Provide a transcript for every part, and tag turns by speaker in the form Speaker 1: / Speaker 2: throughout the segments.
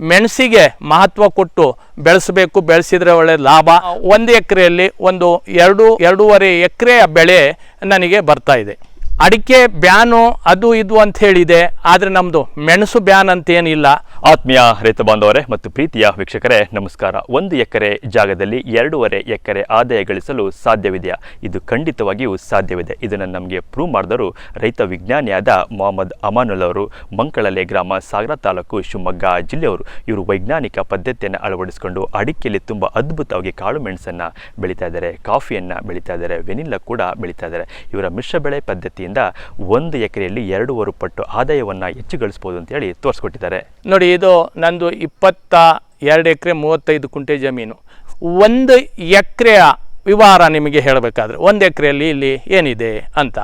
Speaker 1: ಮೆಣಸಿಗೆ ಮಹತ್ವ ಕೊಟ್ಟು ಬೆಳೆಸಬೇಕು ಬೆಳೆಸಿದ್ರೆ ಒಳ್ಳೆ ಲಾಭ. ಒಂದು ಎಕರೆಯಲ್ಲಿ ಒಂದು ಎರಡು ಎರಡೂವರೆ ಎಕರೆಯ ಬೆಳೆ ನನಗೆ ಬರ್ತಾ ಇದೆ. ಅಡಿಕೆ ಬ್ಯಾನು ಅದು ಇದು ಅಂತ ಹೇಳಿದೆ, ಆದರೆ ನಮ್ಮದು ಮೆಣಸು ಬ್ಯಾನ್ ಅಂತ ಏನಿಲ್ಲ
Speaker 2: ಆತ್ಮೀಯ ರೈತ ಬಾಂಧವರೇ ಮತ್ತು ಪ್ರೀತಿಯ ವೀಕ್ಷಕರೇ, ನಮಸ್ಕಾರ. ಒಂದು ಎಕರೆ ಜಾಗದಲ್ಲಿ ಎರಡೂವರೆ ಎಕರೆ ಆದಾಯ ಗಳಿಸಲು ಸಾಧ್ಯವಿದೆಯಾ? ಇದು ಖಂಡಿತವಾಗಿಯೂ ಸಾಧ್ಯವಿದೆ. ಇದನ್ನು ನಮಗೆ ಪ್ರೂವ್ ಮಾಡಿದವರು ರೈತ ವಿಜ್ಞಾನಿಯಾದ ಮೊಹಮ್ಮದ್ ಅಮಾನುಲ್ ಅವರು, ಮಂಕಳಲೆ ಗ್ರಾಮ ಸಾಗರ ತಾಲೂಕು ಶಿವಮೊಗ್ಗ ಜಿಲ್ಲೆಯವರು. ಇವರು ವೈಜ್ಞಾನಿಕ ಪದ್ಧತಿಯನ್ನು ಅಳವಡಿಸಿಕೊಂಡು ಅಡಿಕೆಯಲ್ಲಿ ತುಂಬ ಅದ್ಭುತವಾಗಿ ಕಾಳು ಮೆಣಸನ್ನು ಬೆಳೀತಾ ಇದ್ದಾರೆ, ಕಾಫಿಯನ್ನು ಬೆಳೀತಾ ಇದ್ದಾರೆ, ವೆನಿಲ್ಲ ಕೂಡ ಬೆಳೀತಾ ಇದ್ದಾರೆ. ಇವರ ಮಿಶ್ರ ಬೆಳೆ ಪದ್ಧತಿಯಿಂದ ಒಂದು ಎಕರೆಯಲ್ಲಿ ಎರಡೂವರೆ ಪಟ್ಟು ಆದಾಯವನ್ನು ಹೆಚ್ಚು ಗಳಿಸ್ಬೋದು ಅಂತೇಳಿ ತೋರಿಸ್ಕೊಟ್ಟಿದ್ದಾರೆ.
Speaker 1: ನೋಡಿ, ಇದು ನಂದು ಇಪ್ಪತ್ತ ಎರಡು ಎಕರೆ ಮೂವತ್ತೈದು ಕುಂಟೆ ಜಮೀನು. ಒಂದು ಎಕರೆಯ ವಿವರ ನಿಮಗೆ ಹೇಳಬೇಕಾದ್ರೆ, ಒಂದು ಎಕರೆಯಲ್ಲಿ ಇಲ್ಲಿ ಏನಿದೆ ಅಂತ.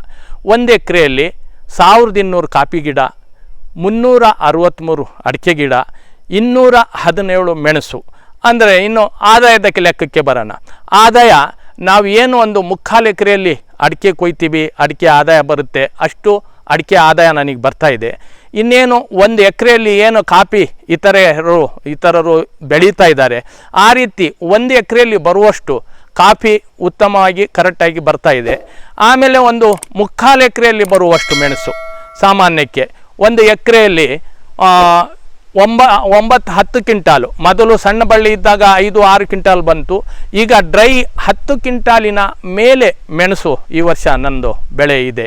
Speaker 1: ಒಂದು ಎಕರೆಯಲ್ಲಿ ಸಾವಿರದ ಇನ್ನೂರು ಕಾಫಿ ಗಿಡ, ಮುನ್ನೂರ ಅರವತ್ತ್ಮೂರು ಅಡಿಕೆ ಗಿಡ, ಇನ್ನೂರ ಹದಿನೇಳು ಮೆಣಸು. ಅಂದರೆ ಇನ್ನು ಆದಾಯದ ಲೆಕ್ಕಕ್ಕೆ ಬರೋಣ. ಆದಾಯ, ನಾವು ಏನು ಒಂದು ಮುಕ್ಕಾಲು ಎಕರೆಯಲ್ಲಿ ಅಡಿಕೆ ಕೊಯ್ತೀವಿ, ಅಡಿಕೆ ಆದಾಯ ಬರುತ್ತೆ. ಅಷ್ಟು ಅಡಿಕೆ ಆದಾಯ ನನಗೆ ಬರ್ತಾ ಇದೆ. ಇನ್ನೇನು ಒಂದು ಎಕರೆಯಲ್ಲಿ ಏನು ಕಾಫಿ ಇತರರು ಇತರರು ಬೆಳೀತಾ ಇದ್ದಾರೆ. ಆ ರೀತಿ ಒಂದು ಎಕರೆಯಲ್ಲಿ ಬರುವಷ್ಟು ಕಾಫಿ ಉತ್ತಮವಾಗಿ, ಕರೆಕ್ಟಾಗಿ ಬರ್ತಾ ಇದೆ. ಆಮೇಲೆ ಒಂದು ಮುಕ್ಕಾಲು ಎಕರೆಯಲ್ಲಿ ಬರುವಷ್ಟು ಮೆಣಸು, ಸಾಮಾನ್ಯಕ್ಕೆ. ಒಂದು ಎಕರೆಯಲ್ಲಿ ಒಂಬ, ಒಂಬತ್ತು ಹತ್ತು ಕ್ವಿಂಟಾಲು. ಮೊದಲು ಸಣ್ಣ ಬಳ್ಳಿ ಇದ್ದಾಗ ಐದು, ಆರು ಕ್ವಿಂಟಾಲ್ ಬಂತು. ಈಗ ಡ್ರೈ ಹತ್ತು ಕ್ವಿಂಟಾಲಿನ ಮೇಲೆ ಮೆಣಸು ಈ ವರ್ಷ ನಂದು ಬೆಳೆ ಇದೆ.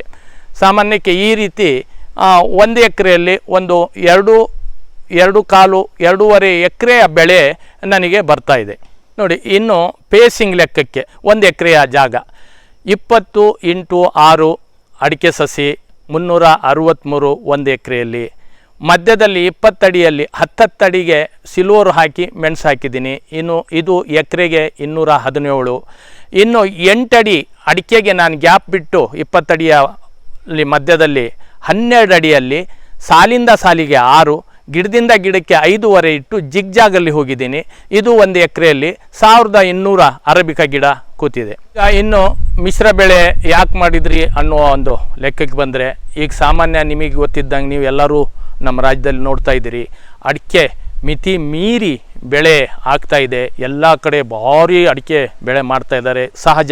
Speaker 1: ಸಾಮಾನ್ಯಕ್ಕೆ ಈ ರೀತಿ ಒಂದು ಎಕರೆಯಲ್ಲಿ ಒಂದು ಎರಡು ಎರಡು ಕಾಲು, ಎರಡೂವರೆ ಎಕರೆಯ ಬೆಳೆ ನನಗೆ ಬರ್ತಾ ಇದೆ. ನೋಡಿ, ಇನ್ನು ಪೇಸಿಂಗ್ ಲೆಕ್ಕಕ್ಕೆ ಒಂದು ಎಕರೆಯ ಜಾಗ. ಇಪ್ಪತ್ತು ಇಂಟು ಆರು ಅಡಿಕೆ ಸಸಿ, ಮುನ್ನೂರ ಅರವತ್ತ್ಮೂರು ಒಂದು ಎಕರೆಯಲ್ಲಿ ಮಧ್ಯದಲ್ಲಿ ಇಪ್ಪತ್ತಡಿಯಲ್ಲಿ, ಹತ್ತತ್ತಡಿಗೆ ಸಿಲ್ವರ್ ಹಾಕಿ ಮೆಣಸು ಹಾಕಿದ್ದೀನಿ. ಇನ್ನು ಇದು ಎಕರೆಗೆ ಇನ್ನೂರ ಹದಿನೇಳು. ಇನ್ನು ಎಂಟಡಿ ಅಡಿಕೆಗೆ ನಾನು ಗ್ಯಾಪ್ ಬಿಟ್ಟು ಇಪ್ಪತ್ತಡಿಯ ಅಲ್ಲಿ ಮಧ್ಯದಲ್ಲಿ ಹನ್ನೆರಡು ಅಡಿಯಲ್ಲಿ ಸಾಲಿಂದ ಸಾಲಿಗೆ ಆರು, ಗಿಡದಿಂದ ಗಿಡಕ್ಕೆ ಐದೂವರೆ ಇಟ್ಟು ಜಿಗ್ಜಾಗಲ್ಲಿ ಹೋಗಿದ್ದೀನಿ. ಇದು ಒಂದು ಎಕರೆಯಲ್ಲಿ ಸಾವಿರದ ಇನ್ನೂರ ಅರಬಿಕ ಗಿಡ ಕೂತಿದೆ. ಈಗ ಇನ್ನು ಮಿಶ್ರ ಬೆಳೆ ಯಾಕೆ ಮಾಡಿದ್ರಿ ಅನ್ನೋ ಒಂದು ಲೆಕ್ಕಕ್ಕೆ ಬಂದರೆ, ಈಗ ಸಾಮಾನ್ಯ ನಿಮಗೆ ಗೊತ್ತಿದ್ದಂಗೆ ನೀವು ಎಲ್ಲರೂ ನಮ್ಮ ರಾಜ್ಯದಲ್ಲಿ ನೋಡ್ತಾ ಇದ್ದೀರಿ. ಅಡಿಕೆ ಮಿತಿ ಮೀರಿ ಬೆಳೆ ಆಗ್ತಾ ಇದೆ. ಎಲ್ಲ ಕಡೆ ಭಾರಿ ಅಡಿಕೆ ಬೆಳೆ ಮಾಡ್ತಾ ಇದ್ದಾರೆ. ಸಹಜ.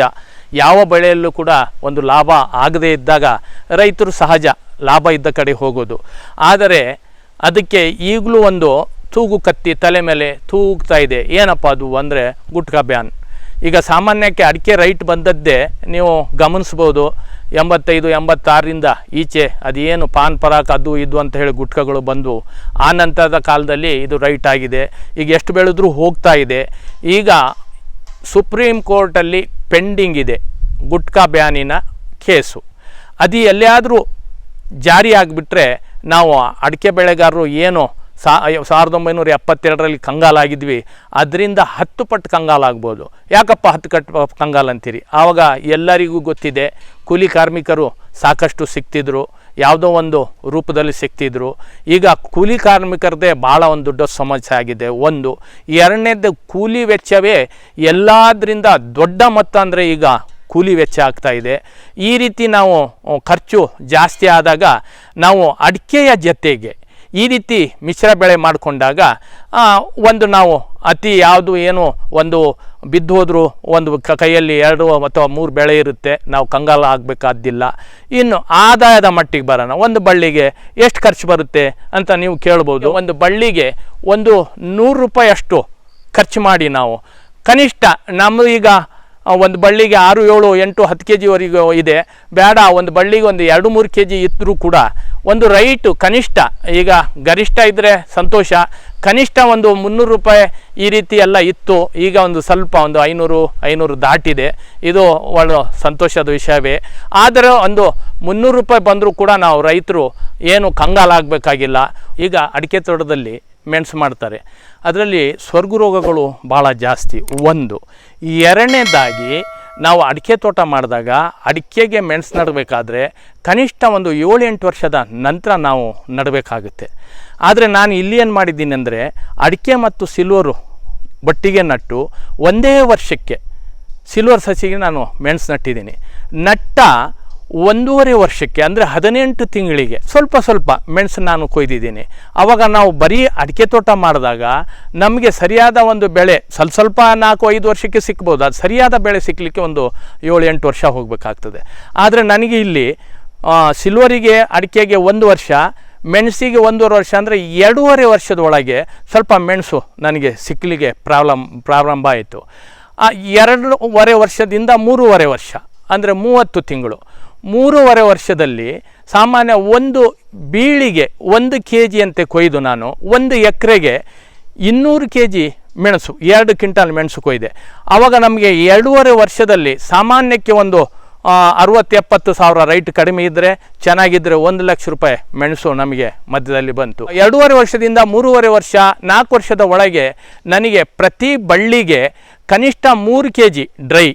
Speaker 1: ಯಾವ ಬೆಳೆಯಲ್ಲೂ ಕೂಡ ಒಂದು ಲಾಭ ಆಗದೇ ಇದ್ದಾಗ ರೈತರು ಸಹಜ ಲಾಭ ಇದ್ದ ಕಡೆ ಹೋಗೋದು. ಆದರೆ ಅದಕ್ಕೆ ಈಗಲೂ ಒಂದು ತೂಗು ಕತ್ತಿ ತಲೆ ಮೇಲೆ ತೂಗ್ತಾ ಇದೆ. ಏನಪ್ಪ ಅದು ಅಂದರೆ ಗುಟ್ಕಾ ಬ್ಯಾನ್. ಈಗ ಸಾಮಾನ್ಯಕ್ಕೆ ಅಡಿಕೆ ರೈಟ್ ಬಂದದ್ದೇ ನೀವು ಗಮನಿಸ್ಬೋದು. ಎಂಬತ್ತೈದು, ಎಂಬತ್ತಾರರಿಂದ ಈಚೆ ಅದೇನು ಪಾನ್ ಪರಾಕ್ ಅದು ಇದು ಅಂತ ಹೇಳಿ ಗುಟ್ಕಗಳು ಬಂದು, ಆ ನಂತರದ ಕಾಲದಲ್ಲಿ ಇದು ರೈಟ್ ಆಗಿದೆ. ಈಗ ಎಷ್ಟು ಬೆಳೆದ್ರೂ ಹೋಗ್ತಾ ಇದೆ. ಈಗ ಸುಪ್ರೀಂ ಕೋರ್ಟಲ್ಲಿ ಪೆಂಡಿಂಗ್ ಇದೆ ಗುಟ್ಕಾ ಬ್ಯಾನಿನ ಕೇಸು. ಅದು ಎಲ್ಲಿಯಾದರೂ ಜಾರಿ ಆಗಿಬಿಟ್ರೆ ನಾವು ಅಡಿಕೆ ಬೆಳೆಗಾರರು ಏನು ಸಾ ಸಾವಿರದ ಒಂಬೈನೂರ ಎಪ್ಪತ್ತೆರಡರಲ್ಲಿ ಕಂಗಾಲಾಗಿದ್ವಿ. ಅದರಿಂದ ಹತ್ತು ಪಟ್ಟು ಕಂಗಾಲಾಗ್ಬೋದು. ಯಾಕಪ್ಪ ಹತ್ತು ಕಟ್ ಕಂಗಾಲ ಅಂತೀರಿ? ಆವಾಗ ಎಲ್ಲರಿಗೂ ಗೊತ್ತಿದೆ, ಕೂಲಿ ಕಾರ್ಮಿಕರು ಸಾಕಷ್ಟು ಸಿಗ್ತಿದ್ರು ಯಾವುದೋ ಒಂದು ರೂಪದಲ್ಲಿ ಸಿಗ್ತಿದ್ರು ಈಗ ಕೂಲಿ ಕಾರ್ಮಿಕರದೇ ಭಾಳ ಒಂದು ದೊಡ್ಡ ಸಮಸ್ಯೆ ಆಗಿದೆ. ಒಂದು ಎರಡನೇದು ಕೂಲಿ ವೆಚ್ಚವೇ ಎಲ್ಲದರಿಂದ ದೊಡ್ಡ ಮೊತ್ತ ಅಂದರೆ ಈಗ ಕೂಲಿ ವೆಚ್ಚ ಆಗ್ತಾ ಇದೆ. ಈ ರೀತಿ ನಾವು ಖರ್ಚು ಜಾಸ್ತಿ ಆದಾಗ ನಾವು ಅಡಿಕೆಯ ಜೊತೆಗೆ ಈ ರೀತಿ ಮಿಶ್ರ ಬೆಳೆ ಮಾಡಿಕೊಂಡಾಗ ಒಂದು ನಾವು ಅತಿ ಯಾವುದು ಏನು ಒಂದು ಬಿದ್ದು ಹೋದರೂ ಒಂದು ಕ- ಕೈಯಲ್ಲಿ ಎರಡು ಅಥವಾ ಮೂರು ಬೆಳೆ ಇರುತ್ತೆ, ನಾವು ಕಂಗಾಲ ಆಗಬೇಕಾದ್ದಿಲ್ಲ ಇನ್ನು ಆದಾಯದ ಮಟ್ಟಿಗೆ ಬರೋಣ. ಒಂದು ಬಳ್ಳಿಗೆ ಎಷ್ಟು ಖರ್ಚು ಬರುತ್ತೆ ಅಂತ ನೀವು ಕೇಳ್ಬೋದು. ಒಂದು ಬಳ್ಳಿಗೆ ಒಂದು ನೂರು ರೂಪಾಯಿ ಅಷ್ಟು ಖರ್ಚು ಮಾಡಿ ನಾವು. ಕನಿಷ್ಠ ನಮ್ಮ ಈಗ ಒಂದು ಬಳ್ಳಿಗೆ ಆರು, ಏಳು, ಎಂಟು, ಹತ್ತು ಕೆ ಜಿವರೆಗೂ ಇದೆ. ಬೇಡ, ಒಂದು ಬಳ್ಳಿಗೆ ಒಂದು ಎರಡು, ಮೂರು ಕೆ ಜಿ ಇದ್ದರೂ ಕೂಡ ಒಂದು ರೈಟು ಕನಿಷ್ಠ, ಈಗ ಗರಿಷ್ಠ ಇದ್ದರೆ ಸಂತೋಷ, ಕನಿಷ್ಠ ಒಂದು ಮುನ್ನೂರು ರೂಪಾಯಿ ಈ ರೀತಿ ಎಲ್ಲ ಇತ್ತು, ಈಗ ಒಂದು ಸ್ವಲ್ಪ ಒಂದು ಐನೂರು ಐನೂರು ದಾಟಿದೆ. ಇದು ಒಳ್ಳೆ ಸಂತೋಷದ ವಿಷಯವೇ. ಆದರೆ ಒಂದು ಮುನ್ನೂರು ರೂಪಾಯಿ ಬಂದರೂ ಕೂಡ ನಾವು ರೈತರು ಏನು ಕಂಗಾಲಾಗಬೇಕಾಗಿಲ್ಲ ಈಗ ಅಡಿಕೆ ತೋಟದಲ್ಲಿ ಮೆಣಸು ಮಾಡ್ತಾರೆ. ಅದರಲ್ಲಿ ಸ್ವರ್ಗ ರೋಗಗಳು ಭಾಳ ಜಾಸ್ತಿ. ಒಂದು. ಎರಡನೇದಾಗಿ ನಾವು ಅಡಿಕೆ ತೋಟ ಮಾಡಿದಾಗ ಅಡಿಕೆಗೆ ಮೆಣಸು ನಡಬೇಕಾದ್ರೆ ಕನಿಷ್ಠ ಒಂದು ಏಳು ಎಂಟು ವರ್ಷದ ನಂತರ ನಾವು ನಡಬೇಕಾಗುತ್ತೆ. ಆದರೆ ನಾನು ಇಲ್ಲಿ ಏನು ಮಾಡಿದ್ದೀನಿ ಅಂದರೆ ಅಡಿಕೆ ಮತ್ತು ಸಿಲ್ವರು ಬಟ್ಟಿಗೆ ನಟ್ಟು ಒಂದೇ ವರ್ಷಕ್ಕೆ ಸಿಲ್ವರ್ ಸಸಿಗೆ ನಾನು ಮೆಣಸು ನಟ್ಟಿದ್ದೀನಿ. ನಟ್ಟ ಒಂದೂವರೆ ವರ್ಷಕ್ಕೆ, ಅಂದರೆ ಹದಿನೆಂಟು ತಿಂಗಳಿಗೆ, ಸ್ವಲ್ಪ ಸ್ವಲ್ಪ ಮೆಣಸು ನಾನು ಕೊಯ್ದಿದ್ದೀನಿ. ಆವಾಗ ನಾವು ಬರೀ ಅಡಿಕೆ ತೋಟ ಮಾಡಿದಾಗ ನಮಗೆ ಸರಿಯಾದ ಒಂದು ಬೆಳೆ, ಸ್ವಲ್ಪ ಸ್ವಲ್ಪ ನಾಲ್ಕು ಐದು ವರ್ಷಕ್ಕೆ ಸಿಕ್ಬೋದು. ಅದು ಸರಿಯಾದ ಬೆಳೆ ಸಿಕ್ಕಲಿಕ್ಕೆ ಒಂದು ಏಳು ಎಂಟು ವರ್ಷ ಹೋಗಬೇಕಾಗ್ತದೆ. ಆದರೆ ನನಗೆ ಇಲ್ಲಿ ಸಿಲ್ವರಿಗೆ, ಅಡಿಕೆಗೆ ಒಂದು ವರ್ಷ, ಮೆಣಸಿಗೆ ಒಂದೂವರೆ ವರ್ಷ, ಅಂದರೆ ಎರಡೂವರೆ ವರ್ಷದೊಳಗೆ ಸ್ವಲ್ಪ ಮೆಣಸು ನನಗೆ ಸಿಕ್ಕಲಿಗೆ ಪ್ರಾಬ್ಲಮ್, ಪ್ರಾರಂಭ ಆಯಿತು. ಆ, ಎರಡೂವರೆ ವರ್ಷದಿಂದ ಮೂರುವರೆ ವರ್ಷ, ಅಂದರೆ ಮೂವತ್ತು ತಿಂಗಳು. ಮೂರುವರೆ ವರ್ಷದಲ್ಲಿ ಸಾಮಾನ್ಯ ಒಂದು ಬೀಳಿಗೆ ಒಂದು ಕೆ ಜಿಯಂತೆ ಕೊಯ್ದು ನಾನು ಒಂದು ಎಕರೆಗೆ ಇನ್ನೂರು ಕೆ ಜಿ ಮೆಣಸು ಎರಡು ಕ್ವಿಂಟಾಲ್ ಮೆಣಸು ಕೊಯ್ದೆ. ಆವಾಗ ನಮಗೆ ಎರಡೂವರೆ ವರ್ಷದಲ್ಲಿ ಸಾಮಾನ್ಯಕ್ಕೆ ಒಂದು ಆ, ಅರವತ್ತು ಎಪ್ಪತ್ತು ಸಾವಿರ ರೈಟ್ ಕಡಿಮೆ ಇದ್ದರೆ ಚೆನ್ನಾಗಿದ್ದರೆ ಒಂದು ಲಕ್ಷ ರೂಪಾಯಿ ಮೆಣಸು ನಮಗೆ ಮಧ್ಯದಲ್ಲಿ ಬಂತು. ಎರಡೂವರೆ ವರ್ಷದಿಂದ ಮೂರುವರೆ ವರ್ಷ ನಾಲ್ಕು ವರ್ಷದ ಒಳಗೆ ನನಗೆ ಪ್ರತಿ ಬಳ್ಳಿಗೆ ಕನಿಷ್ಠ ಮೂರು ಕೆ ಜಿ ಡ್ರೈ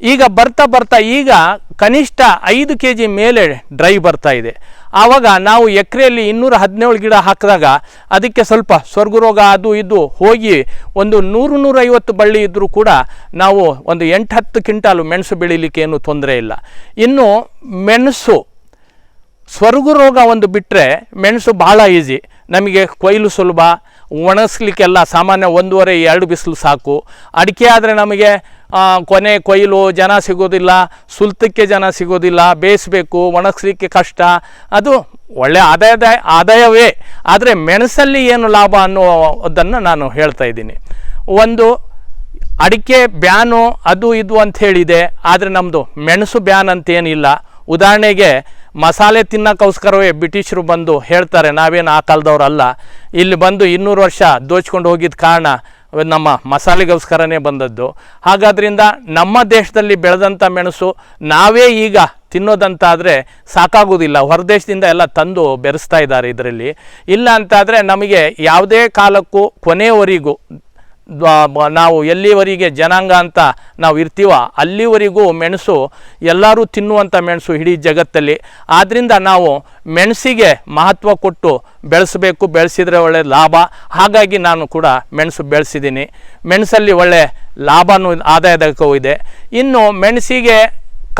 Speaker 1: ಈಗ ಬರ್ತಾ ಬರ್ತಾ ಈಗ ಕನಿಷ್ಠ ಐದು ಕೆ ಜಿ ಮೇಲೆ ಡ್ರೈ ಬರ್ತಾ ಇದೆ. ಆವಾಗ ನಾವು ಎಕರೆಯಲ್ಲಿ ಇನ್ನೂರ ಹದಿನೇಳು ಗಿಡ ಹಾಕಿದಾಗ ಅದಕ್ಕೆ ಸ್ವಲ್ಪ ಸ್ವರ್ಗರೋಗ ಅದು ಇದು ಹೋಗಿ ಒಂದು ನೂರು ನೂರೈವತ್ತು ಬಳ್ಳಿ ಇದ್ದರೂ ಕೂಡ ನಾವು ಒಂದು ಎಂಟು ಹತ್ತು ಕ್ವಿಂಟಾಲು ಮೆಣಸು ಬೆಳೀಲಿಕ್ಕೆ ಏನು ತೊಂದರೆ ಇಲ್ಲ. ಇನ್ನು ಮೆಣಸು ಸ್ವರ್ಗ ರೋಗ ಒಂದು ಬಿಟ್ಟರೆ ಮೆಣಸು ಭಾಳ ಈಸಿ ನಮಗೆ ಕೊಯ್ಲು ಸುಲಭ ಒಣಗಿಸ್ಲಿಕ್ಕೆಲ್ಲ ಸಾಮಾನ್ಯ ಒಂದೂವರೆ, ಎರಡು ಬಿಸಿಲು ಸಾಕು. ಅಡಿಕೆ ಆದರೆ ನಮಗೆ ಕೊನೆ ಕೊಯ್ಲು ಜನ ಸಿಗೋದಿಲ್ಲ, ಸುಲ್ತಕ್ಕೆ ಜನ ಸಿಗೋದಿಲ್ಲ, ಬೇಯಿಸ್ಬೇಕು ಒಣಗಿಸ್ಲಿಕ್ಕೆ ಕಷ್ಟ. ಅದು ಒಳ್ಳೆ ಆದಾಯದ, ಆದಾಯವೇ. ಆದರೆ ಮೆಣಸಲ್ಲಿ ಏನು ಲಾಭ ಅನ್ನೋದನ್ನು ನಾನು ಹೇಳ್ತಾ ಇದ್ದೀನಿ. ಒಂದು, ಅಡಿಕೆ ಬ್ಯಾನು ಅದು ಇದು ಅಂತ ಹೇಳಿದೆ, ಆದರೆ ನಮ್ಮದು ಮೆಣಸು ಬ್ಯಾನ್ ಅಂತ ಏನಿಲ್ಲ ಉದಾಹರಣೆಗೆ ಮಸಾಲೆ ತಿನ್ನೋಕ್ಕೋಸ್ಕರವೇ ಬ್ರಿಟಿಷರು ಬಂದು ಹೇಳ್ತಾರೆ, ನಾವೇನು ಆ ಕಾಲದವ್ರಲ್ಲ. ಇಲ್ಲಿ ಬಂದು ಇನ್ನೂರು ವರ್ಷ ದೋಚ್ಕೊಂಡು ಹೋಗಿದ್ದ ಕಾರಣ ನಮ್ಮ ಮಸಾಲೆಗೋಸ್ಕರನೇ ಬಂದದ್ದು. ಹಾಗಾದ್ರಿಂದ ನಮ್ಮ ದೇಶದಲ್ಲಿ ಬೆಳೆದಂಥ ಮೆಣಸು ನಾವೇ ಈಗ ತಿನ್ನೋದಂತಾದರೆ ಸಾಕಾಗೋದಿಲ್ಲ. ಹೊರದೇಶದಿಂದ ಎಲ್ಲ ತಂದು ಬೆರೆಸ್ತಾ ಇದ್ದಾರೆ ಇದರಲ್ಲಿ. ಇಲ್ಲ ಅಂತಾದರೆ ನಮಗೆ ಯಾವುದೇ ಕಾಲಕ್ಕೂ ಕೊನೆಯವರೆಗೂ ನಾವು ಎಲ್ಲಿವರೆಗೆ ಜನಾಂಗ ಅಂತ ನಾವು ಇರ್ತೀವ ಅಲ್ಲಿವರೆಗೂ ಮೆಣಸು, ಎಲ್ಲರೂ ತಿನ್ನುವಂಥ ಮೆಣಸು ಇಡೀ ಜಗತ್ತಲ್ಲಿ. ಆದ್ದರಿಂದ ನಾವು ಮೆಣಸಿಗೆ ಮಹತ್ವ ಕೊಟ್ಟು ಬೆಳೆಸಬೇಕು, ಬೆಳೆಸಿದರೆ ಒಳ್ಳೆ ಲಾಭ. ಹಾಗಾಗಿ ನಾನು ಕೂಡ ಮೆಣಸು ಬೆಳೆಸಿದ್ದೀನಿ. ಮೆಣಸಲ್ಲಿ ಒಳ್ಳೆ ಲಾಭನೂ, ಆದಾಯದಕ್ಕೂ ಇದೆ. ಇನ್ನು ಮೆಣಸಿಗೆ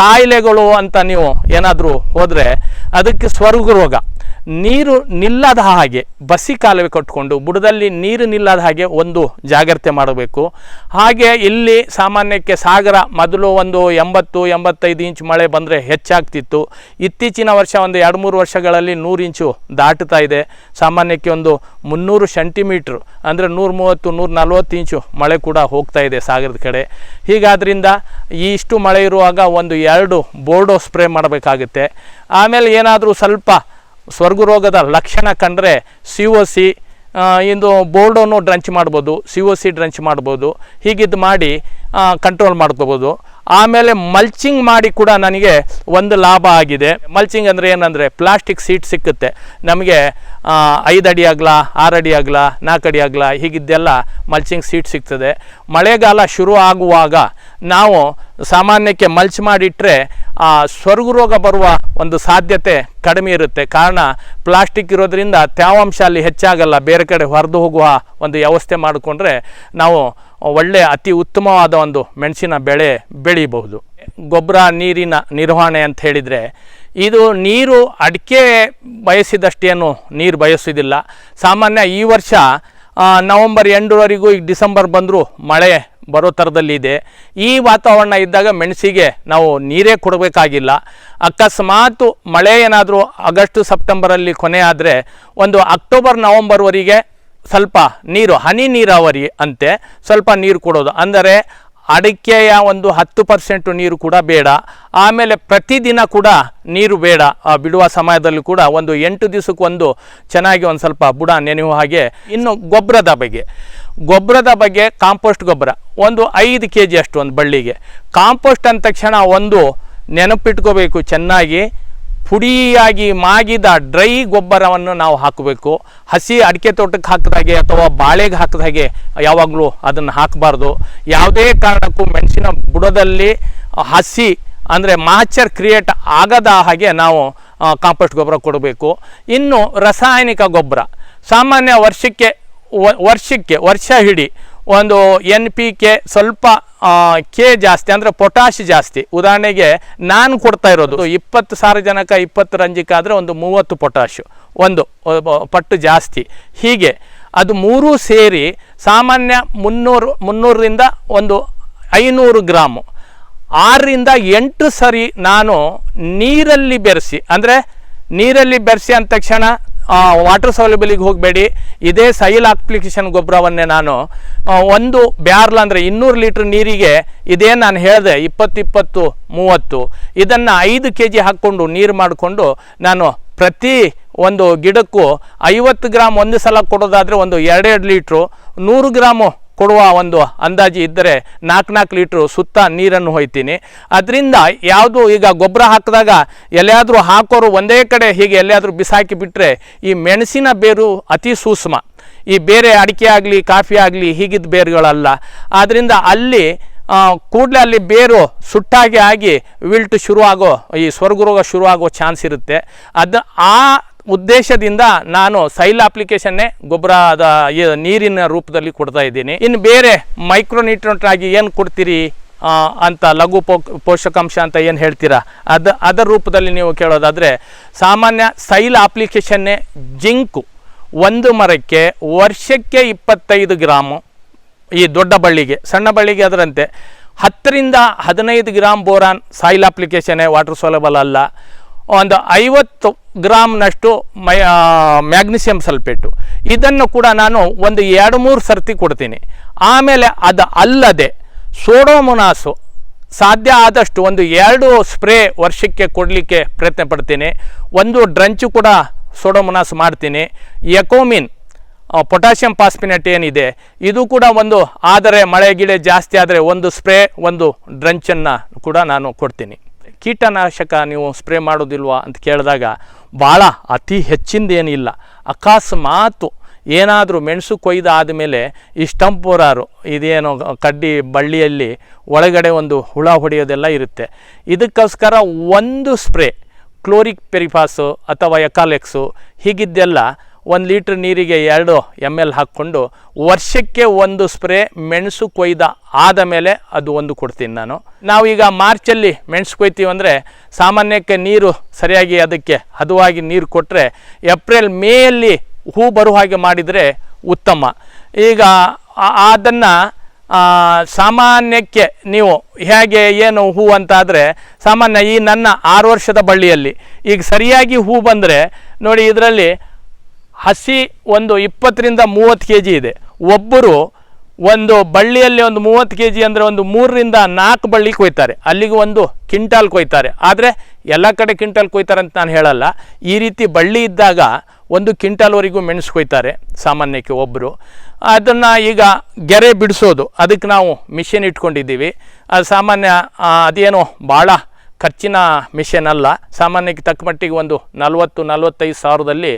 Speaker 1: ಕಾಯಿಲೆಗಳು ಅಂತ ನೀವು ಏನಾದರೂ ಹೋದರೆ ಅದಕ್ಕೆ ಸ್ವರ್ಗ ರೋಗ. ನೀರು ನಿಲ್ಲದ ಹಾಗೆ ಬಸಿ ಕಾಲುವೆ ಕಟ್ಟಿಕೊಂಡು ಬುಡದಲ್ಲಿ ನೀರು ನಿಲ್ಲದ ಹಾಗೆ ಒಂದು ಜಾಗ್ರತೆ ಮಾಡಬೇಕು. ಹಾಗೆ ಇಲ್ಲಿ ಸಾಮಾನ್ಯಕ್ಕೆ ಸಾಗರ ಮೊದಲು ಒಂದು ಎಂಬತ್ತು, ಎಂಬತ್ತೈದು ಇಂಚು ಮಳೆ ಬಂದರೆ ಹೆಚ್ಚಾಗ್ತಿತ್ತು. ಇತ್ತೀಚಿನ ವರ್ಷ ಒಂದು ಎರಡು ಮೂರು ವರ್ಷಗಳಲ್ಲಿ ನೂರು ಇಂಚು ದಾಟುತ್ತಾ ಇದೆ. ಸಾಮಾನ್ಯಕ್ಕೆ ಒಂದು ಮುನ್ನೂರು ಸೆಂಟಿಮೀಟ್ರ್ ಅಂದರೆ ನೂರು ಮೂವತ್ತು, ನೂರು ನಲ್ವತ್ತು ಇಂಚು ಮಳೆ ಕೂಡ ಹೋಗ್ತಾ ಇದೆ ಸಾಗರದ ಕಡೆ. ಹೀಗಾದ್ರಿಂದ ಇಷ್ಟು ಮಳೆ ಇರುವಾಗ ಒಂದು ಎರಡು ಬೋರ್ಡೋ ಸ್ಪ್ರೇ ಮಾಡಬೇಕಾಗುತ್ತೆ. ಆಮೇಲೆ ಏನಾದರೂ ಸ್ವಲ್ಪ ಸ್ವರ್ಗ ರೋಗದ ಲಕ್ಷಣ ಕಂಡ್ರೆ ಸಿ ಒ ಸಿ ಇಂದು ಬೋರ್ಡನ್ನು ಡ್ರಂಚ್ ಮಾಡ್ಬೋದು ಸಿ ಒ ಸಿ ಡ್ರಂಚ್ ಮಾಡ್ಬೋದು ಹೀಗಿದ್ದು ಮಾಡಿ ಕಂಟ್ರೋಲ್ ಮಾಡ್ಕೋಬೋದು. ಆಮೇಲೆ ಮಲ್ಚಿಂಗ್ ಮಾಡಿ ಕೂಡ ನನಗೆ ಒಂದು ಲಾಭ ಆಗಿದೆ. ಮಲ್ಚಿಂಗ್ ಅಂದರೆ ಏನಂದರೆ ಪ್ಲಾಸ್ಟಿಕ್ ಸೀಟ್ ಸಿಕ್ಕುತ್ತೆ. ನಮಗೆ ಐದು ಅಡಿ ಆಗಲ, ಆರು ಅಡಿ ಆಗಲ ನಾಲ್ಕು ಅಡಿ ಆಗಲ, ಹೀಗಿದ್ದೆಲ್ಲ ಮಲ್ಚಿಂಗ್ ಸೀಟ್ ಸಿಗ್ತದೆ. ಮಳೆಗಾಲ ಶುರು ಆಗುವಾಗ ನಾವು ಸಾಮಾನ್ಯಕ್ಕೆ ಮಲ್ಚ್ ಮಾಡಿಟ್ರೆ ಆ ಸ್ವರ್ಗ ರೋಗ ಬರುವ ಒಂದು ಸಾಧ್ಯತೆ ಕಡಿಮೆ ಇರುತ್ತೆ. ಕಾರಣ ಪ್ಲಾಸ್ಟಿಕ್ ಇರೋದರಿಂದ ತೇವಾಂಶ ಅಲ್ಲಿ ಹೆಚ್ಚಾಗಲ್ಲ. ಬೇರೆ ಕಡೆ ಹೊರದು ಹೋಗುವ ಒಂದು ವ್ಯವಸ್ಥೆ ಮಾಡಿಕೊಂಡ್ರೆ ನಾವು ಒಳ್ಳೆಯ ಅತಿ ಉತ್ತಮವಾದ ಒಂದು ಮೆಣಸಿನ ಬೆಳೆ ಬೆಳೀಬಹುದು ಗೊಬ್ಬರ, ನೀರಿನ ನಿರ್ವಹಣೆ ಅಂತ ಹೇಳಿದರೆ ಇದು ನೀರು ಅಡಿಕೆ ಬಯಸಿದಷ್ಟೇನು ನೀರು ಬಯಸೋದಿಲ್ಲ ಸಾಮಾನ್ಯ ಈ ವರ್ಷ ನವಂಬರ್ ಎಂಟರವರೆಗೂ ಈಗ ಡಿಸೆಂಬರ್ ಬಂದರೂ ಮಳೆ ಬರೋ ಥರದಲ್ಲಿ ಇದೆ. ಈ ವಾತಾವರಣ ಇದ್ದಾಗ ಮೆಣಸಿಗೆ ನಾವು ನೀರೇ ಕೊಡಬೇಕಾಗಿಲ್ಲ. ಅಕಸ್ಮಾತ್ ಮಳೆ ಏನಾದರೂ ಆಗಸ್ಟ್, ಸೆಪ್ಟೆಂಬರಲ್ಲಿ ಕೊನೆ ಆದರೆ ಒಂದು ಅಕ್ಟೋಬರ್, ನವಂಬರ್ವರೆಗೆ ಸ್ವಲ್ಪ ನೀರು, ಹನಿ ನೀರಾವರಿ ಅಂತೆ ಸ್ವಲ್ಪ ನೀರು ಕೊಡೋದು. ಅಂದರೆ ಅಡಿಕೆಯ ಒಂದು ಹತ್ತು ಪರ್ಸೆಂಟು ನೀರು ಕೂಡ ಬೇಡ. ಆಮೇಲೆ ಪ್ರತಿದಿನ ಕೂಡ ನೀರು ಬೇಡ. ಬಿಡುವ ಸಮಯದಲ್ಲಿ ಕೂಡ ಒಂದು ಎಂಟು ದಿವಸಕ್ಕೆ ಒಂದು ಚೆನ್ನಾಗಿ ಒಂದು ಸ್ವಲ್ಪ ಬುಡ ನೆನೆಯುವ ಹಾಗೆ, ಇನ್ನು ಗೊಬ್ಬರದ ಬಗ್ಗೆ. ಗೊಬ್ಬರದ ಬಗ್ಗೆ ಕಾಂಪೋಸ್ಟ್ ಗೊಬ್ಬರ, ಒಂದು ಐದು ಕೆ ಜಿ ಅಷ್ಟು ಒಂದು ಬಳ್ಳಿಗೆ. ಕಾಂಪೋಸ್ಟ್ ಅಂದ ತಕ್ಷಣ ಒಂದು ನೆನಪಿಟ್ಕೋಬೇಕು ಚೆನ್ನಾಗಿ. ಪುಡಿಯಾಗಿ ಮಾಗಿದ ಡ್ರೈ ಗೊಬ್ಬರವನ್ನು ನಾವು ಹಾಕಬೇಕು. ಹಸಿ ಅಡಿಕೆ ತೋಟಕ್ಕೆ ಹಾಕಿದ ಹಾಗೆ ಅಥವಾ ಬಾಳೆಗೆ ಹಾಕಿದ ಹಾಗೆ ಯಾವಾಗಲೂ ಅದನ್ನು ಹಾಕಬಾರ್ದು. ಯಾವುದೇ ಕಾರಣಕ್ಕೂ ಮೆಣಸಿನ ಬುಡದಲ್ಲಿ ಹಸಿ ಅಂದರೆ ಮಾಚರ್ ಕ್ರಿಯೇಟ್ ಆಗದ ಹಾಗೆ ನಾವು ಕಾಂಪೋಸ್ಟ್ ಗೊಬ್ಬರ ಕೊಡಬೇಕು. ಇನ್ನು ರಾಸಾಯನಿಕ ಗೊಬ್ಬರ. ಸಾಮಾನ್ಯ ವರ್ಷಕ್ಕೆ ವರ್ಷಕ್ಕೆ, ವರ್ಷ ಹಿಡಿ ಒಂದು ಎನ್ ಪಿ ಕೆ ಸ್ವಲ್ಪ ಕೆ ಜಾಸ್ತಿ ಅಂದರೆ ಪೊಟ್ಯಾಶ್ ಜಾಸ್ತಿ. ಉದಾಹರಣೆಗೆ ನಾನು ಕೊಡ್ತಾ ಇರೋದು ಇಪ್ಪತ್ತು ಜನಕ, ಇಪ್ಪತ್ತು ರಂಜಿಕ ಆದರೆ ಒಂದು ಮೂವತ್ತು ಪೊಟ್ಯಾಶು ಒಂದು ಪಟ್ಟು ಜಾಸ್ತಿ. ಹೀಗೆ ಅದು ಮೂರೂ ಸೇರಿ ಸಾಮಾನ್ಯ ಮುನ್ನೂರು, ಮುನ್ನೂರರಿಂದ ಒಂದು ಐನೂರು ಗ್ರಾಮು. ಆರರಿಂದ ಎಂಟು ಸರಿ ನಾನು ನೀರಲ್ಲಿ ಬೆರೆಸಿ, ಅಂದರೆ ನೀರಲ್ಲಿ ಬೆರೆಸಿ ಅಂದ ತಕ್ಷಣ ವಾಟರ್ ಸೌಲಭ್ಯಗೆ ಹೋಗಬೇಡಿ. ಇದೇ ಸೈಲ್ ಅಪ್ಲಿಕೇಶನ್ ಗೊಬ್ಬರವನ್ನೇ ನಾನು ಒಂದು ಬ್ಯಾರ್ಲ್ ಅಂದರೆ ಇನ್ನೂರು ಲೀಟ್ರ್ ನೀರಿಗೆ ಇದೇ ನಾನು ಹೇಳಿದೆ, ಇಪ್ಪತ್ತಿಪ್ಪತ್ತು, ಮೂವತ್ತು. ಇದನ್ನು ಐದು ಕೆ ಜಿ ಹಾಕ್ಕೊಂಡು ನೀರು ಮಾಡಿಕೊಂಡು ನಾನು ಪ್ರತಿ ಒಂದು ಗಿಡಕ್ಕೂ ಐವತ್ತು ಗ್ರಾಮ್ ಒಂದು ಸಲ ಕೊಡೋದಾದರೆ ಒಂದು ಎರಡೆರಡು ಲೀಟ್ರು ನೂರು ಗ್ರಾಮು ಕೊಡುವ ಒಂದು ಅಂದಾಜು ಇದ್ದರೆ ನಾಲ್ಕು ನಾಲ್ಕು ಲೀಟ್ರು ಸುತ್ತ ನೀರನ್ನು ಹೊಯ್ತೀನಿ. ಅದರಿಂದ ಯಾವುದು ಈಗ ಗೊಬ್ಬರ ಹಾಕಿದಾಗ ಎಲ್ಲಿಯಾದರೂ ಹಾಕೋರು ಒಂದೇ ಕಡೆ ಹೀಗೆ ಎಲ್ಲಿಯಾದರೂ ಬಿಸಾಕಿ ಬಿಟ್ಟರೆ ಈ ಮೆಣಸಿನ ಬೇರು ಅತಿ ಸೂಕ್ಷ್ಮ. ಈ ಬೇರೆ ಅಡಿಕೆ ಆಗಲಿ, ಕಾಫಿ ಆಗಲಿ ಹೀಗಿದ್ದ ಬೇರುಗಳಲ್ಲ. ಆದ್ದರಿಂದ ಅಲ್ಲಿ ಕೂಡಲೇ ಅಲ್ಲಿ ಬೇರು ಸುಟ್ಟಾಗಿ ಆಗಿ ವಿಲ್ಟ್ ಶುರುವಾಗೋ, ಈ ಸ್ವರ್ಗರೋಗ ಶುರುವಾಗೋ ಚಾನ್ಸ್ ಇರುತ್ತೆ. ಅದು ಆ ಉದ್ದೇಶದಿಂದ ನಾನು ಸೈಲ್ ಅಪ್ಲಿಕೇಶನ್ನೇ ಗೊಬ್ಬರದ ನೀರಿನ ರೂಪದಲ್ಲಿ ಕೊಡ್ತಾ ಇದ್ದೀನಿ. ಇನ್ನು ಬೇರೆ ಮೈಕ್ರೋನ್ಯೂಟ್ರೆಂಟ್ ಆಗಿ ಏನು ಕೊಡ್ತೀರಿ? ಅಂತ ಲಘು ಪೋಷಕಾಂಶ ಅಂತ ಏನು ಹೇಳ್ತೀರಾ? ಅದು, ಅದರ ರೂಪದಲ್ಲಿ ನೀವು ಕೇಳೋದಾದರೆ ಸಾಮಾನ್ಯ ಸೈಲ್ ಅಪ್ಲಿಕೇಶನ್ನೇ ಜಿಂಕು ಒಂದು ಮರಕ್ಕೆ ವರ್ಷಕ್ಕೆ ಇಪ್ಪತ್ತೈದು ಗ್ರಾಮು ಈ ದೊಡ್ಡ ಬಳ್ಳಿಗೆ, ಸಣ್ಣ ಬಳ್ಳಿಗೆ ಅದರಂತೆ ಹತ್ತರಿಂದ ಹದಿನೈದು ಗ್ರಾಮ್ ಬೋರಾನ್ ಸಾಯಿಲ್ ಅಪ್ಲಿಕೇಶನ್ನೇ ವಾಟರ್ ಸೋಲಬಲ್ ಅಲ್ಲ. ಒಂದು ಐವತ್ತು ಗ್ರಾಮ್ನಷ್ಟು ಮೈ ಮ್ಯಾಗ್ನೀಷಿಯಂ ಸಲ್ಫೇಟು. ಇದನ್ನು ಕೂಡ ನಾನು ಒಂದು ಎರಡು ಮೂರು ಸರ್ತಿ ಕೊಡ್ತೀನಿ. ಆಮೇಲೆ ಅದು ಅಲ್ಲದೆ ಸೋಡೋಮೊನಾಸು ಸಾಧ್ಯ ಆದಷ್ಟು ಒಂದು ಎರಡು ಸ್ಪ್ರೇ ವರ್ಷಕ್ಕೆ ಕೊಡಲಿಕ್ಕೆ ಪ್ರಯತ್ನ ಪಡ್ತೀನಿ. ಒಂದು ಡ್ರಂಚು ಕೂಡ ಸೋಡೋಮೊನಾಸ್ ಮಾಡ್ತೀನಿ. ಎಕೋಮಿನ್ ಪೊಟ್ಯಾಷಿಯಂ ಪಾಸ್ಪಿನೆಟ್ ಏನಿದೆ, ಇದು ಕೂಡ ಒಂದು ಆದರೆ ಮಳೆ ಗಿಳೆ ಜಾಸ್ತಿ ಆದರೆ ಒಂದು ಸ್ಪ್ರೇ, ಒಂದು ಡ್ರಂಚನ್ನು ಕೂಡ ನಾನು ಕೊಡ್ತೀನಿ. ಕೀಟನಾಶಕ ನೀವು ಸ್ಪ್ರೇ ಮಾಡೋದಿಲ್ವಾ ಅಂತ ಕೇಳಿದಾಗ ಭಾಳ ಅತಿ ಹೆಚ್ಚಿಂದೇನಿಲ್ಲ. ಅಕಸ್ಮಾತು ಏನಾದರೂ ಮೆಣಸು ಕೊಯ್ದು ಆದಮೇಲೆ ಈ ಸ್ಟಂಪೋರಾರು ಇದೇನು ಕಡ್ಡಿ ಬಳ್ಳಿಯಲ್ಲಿ ಒಳಗಡೆ ಒಂದು ಹುಳ ಹೊಡೆಯೋದೆಲ್ಲ ಇರುತ್ತೆ. ಇದಕ್ಕೋಸ್ಕರ ಒಂದು ಸ್ಪ್ರೇ, ಕ್ಲೋರಿಕ್ ಪೆರಿಫಾಸು ಅಥವಾ ಎಕಾಲೆಕ್ಸು ಹೀಗಿದ್ದೆಲ್ಲ ಒಂದು ಲೀಟ್ರ್ ನೀರಿಗೆ ಎರಡು ಎಂ ಎಲ್ ಹಾಕ್ಕೊಂಡು ವರ್ಷಕ್ಕೆ ಒಂದು ಸ್ಪ್ರೇ ಮೆಣಸು ಕೊಯ್ದ ಆದ ಮೇಲೆ ಅದು ಒಂದು ಕೊಡ್ತೀನಿ ನಾನು. ನಾವೀಗ ಮಾರ್ಚಲ್ಲಿ ಮೆಣಸು ಕೊಯ್ತೀವಿ ಅಂದರೆ ಸಾಮಾನ್ಯಕ್ಕೆ ನೀರು ಸರಿಯಾಗಿ ಅದಕ್ಕೆ ಹದವಾಗಿ ನೀರು ಕೊಟ್ಟರೆ ಏಪ್ರಿಲ್ ಮೇಯಲ್ಲಿ ಹೂ ಬರುವ ಹಾಗೆ ಮಾಡಿದರೆ ಉತ್ತಮ. ಈಗ ಅದನ್ನು ಸಾಮಾನ್ಯಕ್ಕೆ ನೀವು ಹೇಗೆ ಏನು ಹೂ ಅಂತ ಆದರೆ ಸಾಮಾನ್ಯ ಈ ನನ್ನ ಆರು ವರ್ಷದ ಬಳ್ಳಿಯಲ್ಲಿ ಈಗ ಸರಿಯಾಗಿ ಹೂ ಬಂದರೆ ನೋಡಿ ಇದರಲ್ಲಿ ಹಸಿ ಒಂದು ಇಪ್ಪತ್ತರಿಂದ ಮೂವತ್ತು ಕೆ ಜಿ ಇದೆ. ಒಬ್ಬರು ಒಂದು ಬಳ್ಳಿಯಲ್ಲಿ ಒಂದು ಮೂವತ್ತು ಕೆ ಜಿ ಅಂದರೆ ಒಂದು ಮೂರರಿಂದ ನಾಲ್ಕು ಬಳ್ಳಿ ಕೊಯ್ತಾರೆ. ಅಲ್ಲಿಗೆ ಒಂದು ಕಿಂಟಾಲ್ ಕೊಯ್ತಾರೆ. ಆದರೆ ಎಲ್ಲ ಕಡೆ ಕಿಂಟಾಲ್ ಕೊಯ್ತಾರೆ ಅಂತ ನಾನು ಹೇಳಲ್ಲ. ಈ ರೀತಿ ಬಳ್ಳಿ ಇದ್ದಾಗ ಒಂದು ಕ್ವಿಂಟಾಲ್ವರೆಗೂ ಮೆಣಸು ಕೊಯ್ತಾರೆ ಸಾಮಾನ್ಯಕ್ಕೆ ಒಬ್ಬರು ಅದನ್ನು ಈಗ ಗೆರೆ ಬಿಡಿಸೋದು. ಅದಕ್ಕೆ ನಾವು ಮಿಷಿನ್ ಇಟ್ಕೊಂಡಿದ್ದೀವಿ. ಅದು ಸಾಮಾನ್ಯ ಅದೇನು ಭಾಳ ಖರ್ಚಿನ ಮಿಷನ್ ಅಲ್ಲ. ಸಾಮಾನ್ಯಕ್ಕೆ ತಕ್ಕ ಮಟ್ಟಿಗೆ ಒಂದು ನಲವತ್ತು, ನಲವತ್ತೈದು ಸಾವಿರದಲ್ಲಿ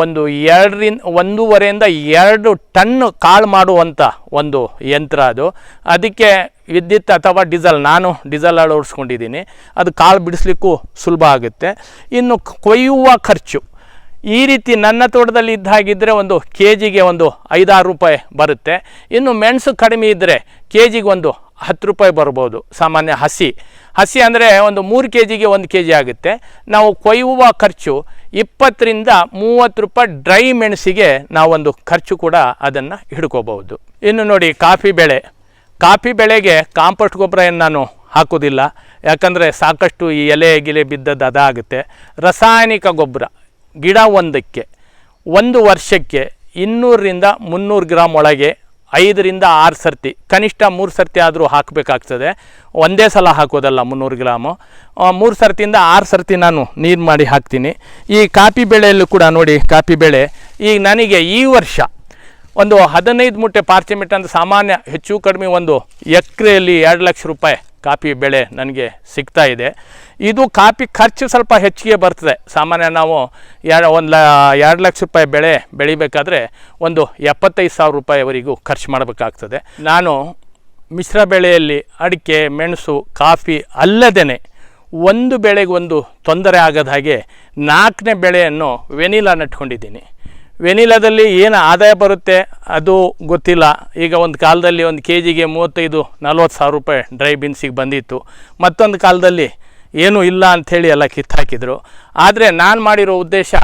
Speaker 1: ಒಂದು ಎರಡರಿಂದ ಒಂದೂವರೆಯಿಂದ ಎರಡು ಟನ್ ಕಾಳು ಮಾಡುವಂಥ ಒಂದು ಯಂತ್ರ ಅದು. ಅದಕ್ಕೆ ವಿದ್ಯುತ್ ಅಥವಾ ಡೀಸೆಲ್, ನಾನು ಡೀಸೆಲ್ ಅಳವಡಿಸ್ಕೊಂಡಿದ್ದೀನಿ ಅದು ಕಾಳು ಬಿಡಿಸ್ಲಿಕ್ಕೂ ಸುಲಭ ಆಗುತ್ತೆ. ಇನ್ನು ಕೊಯ್ಯುವ ಖರ್ಚು. ಈ ರೀತಿ ನನ್ನ ತೋಟದಲ್ಲಿ ಇದ್ದಾಗಿದ್ದರೆ ಒಂದು ಕೆ ಜಿಗೆ ಒಂದು ಐದಾರು ರೂಪಾಯಿ ಬರುತ್ತೆ. ಇನ್ನು ಮೆಣಸು ಕಡಿಮೆ ಇದ್ದರೆ ಕೆ ಜಿಗೆ ಒಂದು ಹತ್ತು ರೂಪಾಯಿ ಬರ್ಬೋದು, ಸಾಮಾನ್ಯ ಹಸಿ. ಹಸಿ ಅಂದರೆ ಒಂದು ಮೂರು ಕೆ ಜಿಗೆ ಒಂದು ಕೆ ಜಿ ಆಗುತ್ತೆ. ನಾವು ಕೊಯ್ಯುವ ಖರ್ಚು ಇಪ್ಪತ್ತರಿಂದ ಮೂವತ್ತು ರೂಪಾಯಿ ಡ್ರೈ ಮೆಣಸಿಗೆ ನಾವೊಂದು ಖರ್ಚು ಕೂಡ ಅದನ್ನು ಹಿಡ್ಕೋಬಹುದು. ಇನ್ನು ನೋಡಿ, ಕಾಫಿ ಬೆಳೆ. ಕಾಫಿ ಬೆಳೆಗೆ ಕಾಂಪೋಸ್ಟ್ ಗೊಬ್ಬರ ಏನು ನಾನು ಹಾಕೋದಿಲ್ಲ ಯಾಕಂದರೆ ಸಾಕಷ್ಟು ಈ ಎಲೆ ಗಿಲೆ ಬಿದ್ದದ್ದು ಅದಾಗುತ್ತೆ. ರಾಸಾಯನಿಕ ಗೊಬ್ಬರ, ಗಿಡ ಒಂದಕ್ಕೆ, ಒಂದು ವರ್ಷಕ್ಕೆ ಇನ್ನೂರರಿಂದ ಮುನ್ನೂರು ಗ್ರಾಮ್ ಒಳಗೆ ಐದರಿಂದ ಆರು ಸರ್ತಿ, ಕನಿಷ್ಠ ಮೂರು ಸರ್ತಿ ಆದರೂ ಹಾಕಬೇಕಾಗ್ತದೆ. ಒಂದೇ ಸಲ ಹಾಕೋದಲ್ಲ ಮುನ್ನೂರು ಗ್ರಾಮು. ಮೂರು ಸರ್ತಿಯಿಂದ ಆರು ಸರ್ತಿ ನಾನು ನೀರು ಮಾಡಿ ಹಾಕ್ತೀನಿ. ಈ ಕಾಫಿ ಬೆಳೆಯಲ್ಲೂ ಕೂಡ ನೋಡಿ ಕಾಫಿ ಬೆಳೆ. ಈಗ ನನಗೆ ಈ ವರ್ಷ ಒಂದು ಹದಿನೈದು ಮೂಟೆ ಪಾರ್ಚಿಮೆಟ್ ಅಂದರೆ ಸಾಮಾನ್ಯ ಹೆಚ್ಚು ಕಡಿಮೆ ಒಂದು ಎಕರೆಯಲ್ಲಿ ಎರಡು ಲಕ್ಷ ರೂಪಾಯಿ ಕಾಫಿ ಬೆಳೆ ನನಗೆ ಸಿಗ್ತಾ ಇದೆ. ಇದು ಕಾಫಿ ಖರ್ಚು ಸ್ವಲ್ಪ ಹೆಚ್ಚಿಗೆ ಬರ್ತದೆ. ಸಾಮಾನ್ಯ ನಾವು ಎರಡು ಒಂದು ಲ, ಎರಡು ಲಕ್ಷ ರೂಪಾಯಿ ಬೆಳೆ ಬೆಳಿಬೇಕಾದ್ರೆ ಒಂದು ಎಪ್ಪತ್ತೈದು ಸಾವಿರ ರೂಪಾಯಿವರೆಗೂ ಖರ್ಚು ಮಾಡಬೇಕಾಗ್ತದೆ. ನಾನು ಮಿಶ್ರ ಬೆಳೆಯಲ್ಲಿ ಅಡಿಕೆ, ಮೆಣಸು, ಕಾಫಿ ಅಲ್ಲದೇ ಒಂದು ಬೆಳೆಗೆ ಒಂದು ತೊಂದರೆ ಆಗದ ಹಾಗೆ ನಾಲ್ಕನೇ ಬೆಳೆಯನ್ನು ವೆನಿಲಾ ನಟ್ಕೊಂಡಿದ್ದೀನಿ ವೆನಿಲಾದಲ್ಲಿ ಏನು ಆದಾಯ ಬರುತ್ತೆ ಅದು ಗೊತ್ತಿಲ್ಲ. ಈಗ ಒಂದು ಕಾಲದಲ್ಲಿ ಒಂದು ಕೆ ಜಿಗೆ ಮೂವತ್ತೈದು, ನಲ್ವತ್ತು ಸಾವಿರ ರೂಪಾಯಿ ಡ್ರೈ ಬೀನ್ಸಿಗೆ ಬಂದಿತ್ತು. ಮತ್ತೊಂದು ಕಾಲದಲ್ಲಿ ಏನೂ ಇಲ್ಲ ಅಂಥೇಳಿ ಎಲ್ಲ ಕಿತ್ತಾಕಿದ್ರು ಆದರೆ ನಾನು ಮಾಡಿರೋ ಉದ್ದೇಶ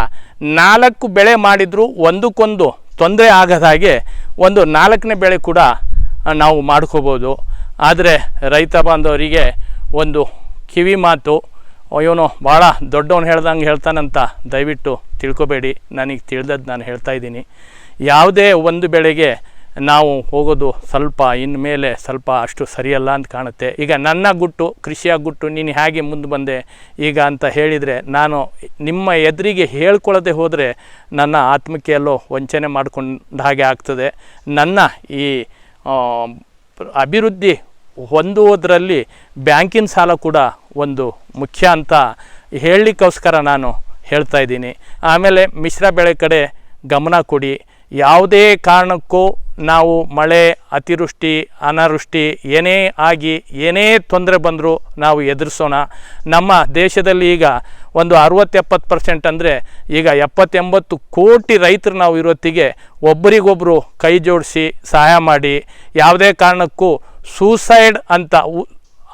Speaker 1: ನಾಲ್ಕು ಬೆಳೆ ಮಾಡಿದರೂ ಒಂದಕ್ಕೊಂದು ತೊಂದರೆ ಆಗದ ಹಾಗೆ ಒಂದು ನಾಲ್ಕನೇ ಬೆಳೆ ಕೂಡ ನಾವು ಮಾಡ್ಕೋಬೋದು. ಆದರೆ ರೈತ ಬಾಂಧವರಿಗೆ ಒಂದು ಕಿವಿ ಮಾತು ಇವನು ಭಾಳ ದೊಡ್ಡವನು ಹೇಳ್ದಂಗೆ ಹೇಳ್ತಾನಂತ ದಯವಿಟ್ಟು ತಿಳ್ಕೊಬೇಡಿ. ನನಗೆ ತಿಳಿದದ್ದು ನಾನು ಹೇಳ್ತಾ ಇದ್ದೀನಿ. ಯಾವುದೇ ಒಂದು ಬೆಳೆಗೆ ನಾವು ಹೋಗೋದು ಸ್ವಲ್ಪ, ಇನ್ಮೇಲೆ ಸ್ವಲ್ಪ ಅಷ್ಟು ಸರಿಯಲ್ಲ ಅಂತ ಕಾಣುತ್ತೆ. ಈಗ ನನ್ನ ಗುಟ್ಟು, ಕೃಷಿಯ ಗುಟ್ಟು, ನೀನು ಹೇಗೆ ಮುಂದೆ ಬಂದೆ ಈಗ ಅಂತ ಹೇಳಿದರೆ, ನಾನು ನಿಮ್ಮ ಎದುರಿಗೆ ಹೇಳ್ಕೊಳ್ಳದೆ ಹೋದರೆ ನನ್ನ ಆತ್ಮಕ್ಕೆ ಎಲ್ಲೋ ವಂಚನೆ ಮಾಡ್ಕೊಂಡ ಹಾಗೆ ಆಗ್ತದೆ. ನನ್ನ ಈ ಅಭಿವೃದ್ಧಿ ಹೊಂದುವುದರಲ್ಲಿ ಬ್ಯಾಂಕಿನ ಸಾಲ ಕೂಡ ಒಂದು ಮುಖ್ಯ ಅಂತ ಹೇಳಲಿಕ್ಕೋಸ್ಕರ ನಾನು ಹೇಳ್ತಾ ಇದ್ದೀನಿ. ಆಮೇಲೆ ಮಿಶ್ರ ಬೆಳೆ ಕಡೆ ಗಮನ ಕೊಡಿ. ಯಾವುದೇ ಕಾರಣಕ್ಕೂ ನಾವು ಮಳೆ, ಅತಿವೃಷ್ಟಿ, ಅನಾವೃಷ್ಟಿ ಏನೇ ಆಗಿ ಏನೇ ತೊಂದರೆ ಬಂದರೂ ನಾವು ಎದುರಿಸೋಣ. ನಮ್ಮ ದೇಶದಲ್ಲಿ ಈಗ ಒಂದು ಅರುವತ್ತೆಪ್ಪತ್ತು ಪರ್ಸೆಂಟ್ ಅಂದರೆ ಈಗ ಎಪ್ಪತ್ತೆಂಬತ್ತು ಕೋಟಿ ರೈತರು ನಾವು ಇರೋತ್ತಿಗೆ ಒಬ್ಬರಿಗೊಬ್ಬರು ಕೈ ಜೋಡಿಸಿ ಸಹಾಯ ಮಾಡಿ. ಯಾವುದೇ ಕಾರಣಕ್ಕೂ ಸೂಸೈಡ್ ಅಂತ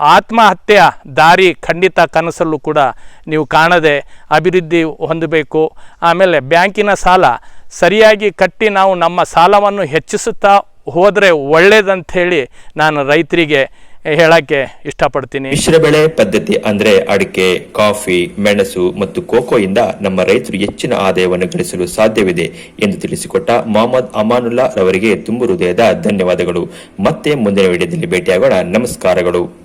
Speaker 1: ಆತ್ಮಹತ್ಯೆಯ ದಾರಿ ಖಂಡಿತ ಕನಸಲ್ಲೂ ಕೂಡ ನೀವು ಕಾಣದೆ ಅಭಿವೃದ್ಧಿ ಹೊಂದಬೇಕು. ಆಮೇಲೆ ಬ್ಯಾಂಕಿನ ಸಾಲ ಸರಿಯಾಗಿ ಕಟ್ಟಿ ನಾವು ನಮ್ಮ ಸಾಲವನ್ನು ಹೆಚ್ಚಿಸುತ್ತಾ ಹೋದರೆ ಒಳ್ಳೆಯದಂಥೇಳಿ ನಾನು ರೈತರಿಗೆ ಹೇಳಕ್ಕೆ ಇಷ್ಟಪಡ್ತೀನಿ.
Speaker 3: ಮಿಶ್ರ ಬೆಳೆ ಪದ್ಧತಿ ಅಂದ್ರೆ ಅಡಿಕೆ, ಕಾಫಿ, ಮೆಣಸು ಮತ್ತು ಕೋಕೋಯಿಂದ ನಮ್ಮ ರೈತರು ಹೆಚ್ಚಿನ ಆದಾಯವನ್ನು ಗಳಿಸಲು ಸಾಧ್ಯವಿದೆ ಎಂದು ತಿಳಿಸಿಕೊಟ್ಟ ಮೊಹಮ್ಮದ್ ಅಮಾನುಲ್ಲಾ ರವರಿಗೆ ತುಂಬು ಹೃದಯದ ಧನ್ಯವಾದಗಳು. ಮತ್ತೆ ಮುಂದಿನ ವಿಡಿಯೋದಲ್ಲಿ ಭೇಟಿಯಾಗೋಣ. ನಮಸ್ಕಾರಗಳು.